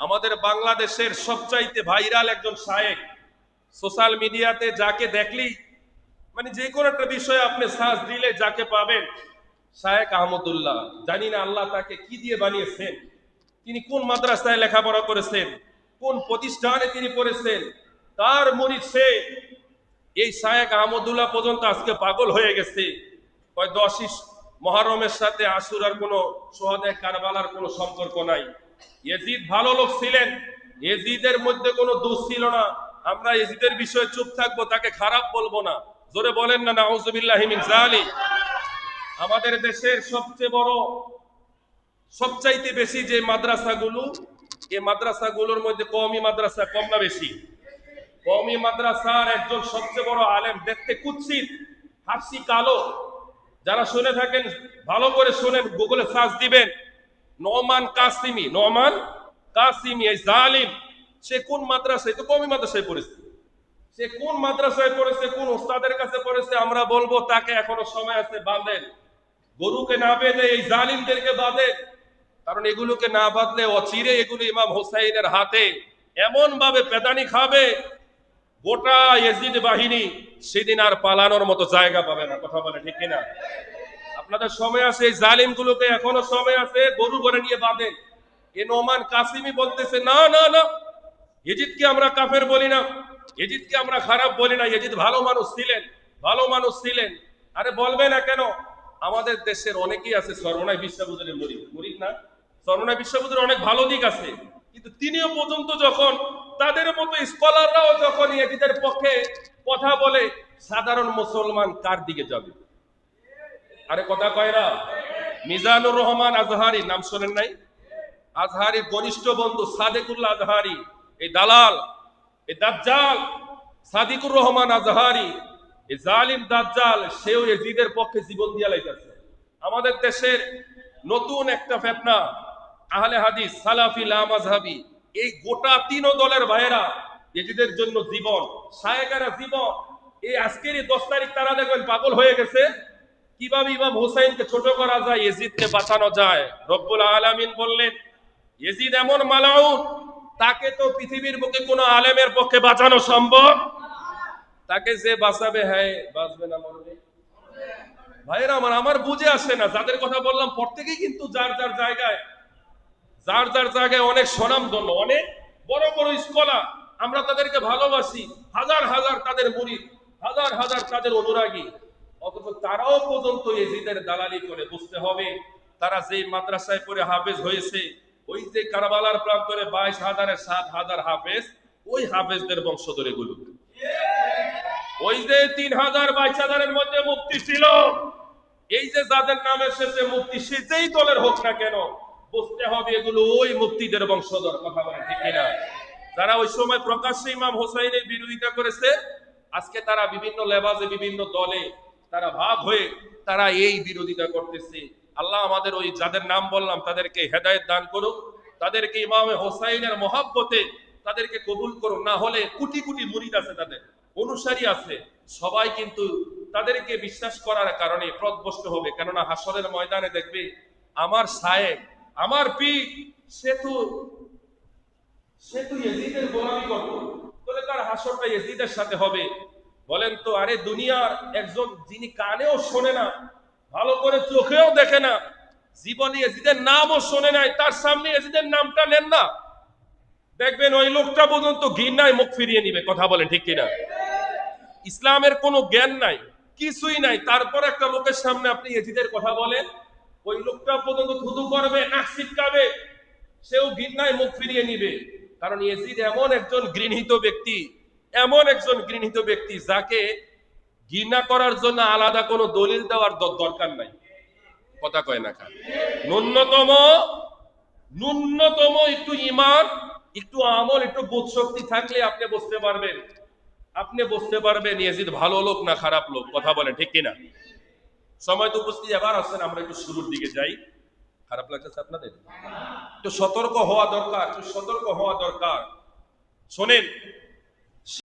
আমাদের বাংলাদেশের সবচাইতে ভাইরাল একজন শায়েক। সোশ্যাল মিডিয়াতে যাকে দেখলি মানে যে কোনো একটা বিষয়ে আপনি সার্চ দিলে যাকে পাবেন, শায়েক আহমদুল্লাহ। জানি না আল্লাহ তাকে কি দিয়ে বানিয়েছেন, তিনি কোন মাদ্রাসায় লেখাপড়া করেছেন, কোন প্রতিষ্ঠানে তিনি পড়েছেন, তার মরিদ সে। এই শায়েক আহমদুল্লাহ পর্যন্ত আজকে পাগল হয়ে গেছে। কয় দশিস মহারমের সাথে আশুরার কোনো সোহাদে কারবালার কোনো সম্পর্ক নাই। এজিদ ভালো লোক ছিলেন এজিদের মধ্যে কোনো দোষ ছিল না। আমরা এজিদের বিষয়ে চুপ থাকব, তাকে খারাপ বলব না। জোরে বলেন না, নাউজুবিল্লাহি মিন জালিক আমাদের দেশের সবচেয়ে বড়, সবচাইতে বেশি যে মাদ্রাসাগুলো এই মাদ্রাসাগুলোর মধ্যে কওমি মাদ্রাসা কম না বেশি? কওমি মাদ্রাসার একজন সবচেয়ে বড় আলেম, দেখতে কুৎসিত, হাসি কালো। যারা শুনে থাকেন, ভালো করে শুনেন গুগলে সার্চ দিবেন। নমান কাসিমি নমান কাসিমি, এই জালিম, সে কোন মাদ্রাসায়? তো কমি মাদ্রাসায় পড়েছে। সে কোন মাদ্রাসায় পড়েছে, কোন ওস্তাদের কাছে পড়েছে, আমরা বলব তাকে এখনও সময় আছে, বাঁধেন। গরুকে না বেঁধে এই জালিমদেরকে বাঁধে কারণ এগুলোকে না বাঁধলে অচিরে এগুলো ইমাম হোসাইনের হাতে এমন ভাবে পেদানি খাবে গোটা এজিদ বাহিনী সেদিন আর পালানোর মতো জায়গা পাবে না, কথা বলে ঠিক কিনা? আপনাদের সময় আছে, এই জালিমগুলোকে এখনও সময় আছে, গরু করে নিয়ে বাঁধেন এ নোমান কাসিমি বলতেছে, না না না এজিদকে আমরা কাফের বলি না এজিদকে আমরা খারাপ বলি না এজিদ ভালো মানুষ ছিলেন, ভালো মানুষ ছিলেন। আরে বলবে না কেন? আমাদের দেশের অনেকেই আছে সর্বনায় বিশ্বাবুদের মরিদ। মরিদ না? সর্বনায় বিশ্বাবুদের অনেক ভালো দিক আছে। কিন্তু তিনিও পর্যন্ত যখন তাদের মতো স্কলাররাও যখন এজিদের পক্ষে কথা বলে, সাধারণ মুসলমান কার দিকে যাবে? আরে কথা কয়রা মিজানুর রহমান আজহারি, নাম শোনেন নাই? আজহারির ঘনিষ্ঠ বন্ধু সাদেকুল্লাহ আজহারি, এই দালাল, এই দাজ্জাল, সাদিকুর রহমান আজহারি, এই জালিম দাজ্জাল, সেও এজিদের পক্ষে জীবন দিয়া লাইতেছে। আমাদের দেশের নতুন একটা ফেতনা, আহলে হাদিস সালাফি লামাজহাবি এই গোটা তিন দলের ভাইয়েরা এজিদের জন্য জীবন, সায়েকারা জীবন। এই আজকের এই দশ তারিখ তারা দেখবেন পাগল হয়ে গেছে। কীভাবে ইমাম হুসাইনকে ছোট করা যায়, এজিদকে বাঁচানো যায়? রব্বুল আলামিন বললেন, এজিদ এমন মালাউন, তাকে তো পৃথিবীর বুকে কোনো আলেমের পক্ষে বাঁচানো সম্ভব। তাকে যে বাঁচাবে হ্যাঁ বাঁচবে না মরবে। ভাইয়েরা আমার আমার বুঝে আসে না। যাদের কথা বললাম, প্রত্যেকেই কিন্তু যার যার জায়গায় যার যার জায়গায় অনেক স্বনামধন্য অনেক বড় বড় স্কলার আমরা তাদেরকে ভালোবাসি। হাজার হাজার তাদের মুরিদ, হাজার হাজার তাদের অনুরাগী। অথচ তারাও পর্যন্ত এজিদের দালালি করে বুঝতে হবে। তারা যে মাদ্রাসায় পড়ে হাফেজ হয়েছে, ওই যে কারবালার প্রান্তরে বাইশ হাজারের সাত হাজার হাফেজ, ওই হাফেজদের বংশধর এগুলো ওই যে তিন হাজার বাইশ হাজারের মধ্যে মুক্তি ছিল, এই যে যাদের নাম এসেছে মুক্তি সে যেই দলের হোক না কেন বুঝতে হবে এগুলো ওই মুক্তিদের বংশধর, কথা বলে ঠিক কিনা? যারা ওই সময় প্রকাশ্যে ইমাম হোসাইনের বিরোধিতা করেছে, আজকে তারা বিভিন্ন লেবাজে, বিভিন্ন দলে তারা ভাগ হয়ে তারা এই বিরোধিতা করতেছে। আল্লাহ আমাদের ওই যাদের নাম বললাম, তাদেরকে হেদায়েত দান করুক, তাদেরকে ইমামে হোসাইনের মহাব্বতে তাদেরকে কবুল করুন না হলে কোটি কোটি মুরিদ আছে তাদের, অনুসারী আছে। সবাই কিন্তু তাদেরকে বিশ্বাস করার কারণে প্রদবষ্ট হবে। কেননা হাসরের ময়দানে দেখবে, আমার সাহেব আমার পি সে তো সে তো ইয়েজিদের গোলামি করতো তাহলে তার হাসরটা ইয়েজিদের সাথে হবে? বলেন তো, আরে, দুনিয়ার একজন যিনি কানেও শোনে না, ভালো করে চোখেও দেখে না, জীবনে এজিদের নামও শোনে নাই, তার সামনে এজিদের নামটা নেন না। দেখবেন ওই লোকটা পর্যন্ত ঘৃণায় মুখ ফিরিয়ে নিবে, কথা বলেন ঠিক কিনা? ইসলামের কোনো জ্ঞান নাই, কিছুই নাই। তারপর একটা লোকের সামনে আপনি এজিদের কথা বলেন ওই লোকটা পর্যন্ত থুতু করবে নাক ছিটকাবে সেও ঘৃণায় মুখ ফিরিয়ে নিবে। কারণ এজিদ এমন একজন গৃহীত ব্যক্তি, এমন একজন গৃহীত ব্যক্তি যাকে ঘৃণা করার জন্য আলাদা কোনো দলিল দেওয়ার দরকার নাই। কথা কয় না ন্যূনতম ন্যূনতম একটু ইমান একটু আমল, একটু বোধ শক্তি থাকলে আপনি বুঝতে পারবেন। আপনি বুঝতে পারবেন ইয়াজিদ ভালো লোক না খারাপ লোক, কথা বলেন ঠিক কিনা? সময় তো উপস্থিত, এবার আসছেন আমরা একটু শুরুর দিকে যাই। খারাপ লাগছে আপনাদের? একটু সতর্ক হওয়া দরকার, একটু সতর্ক হওয়া দরকার। শোনেন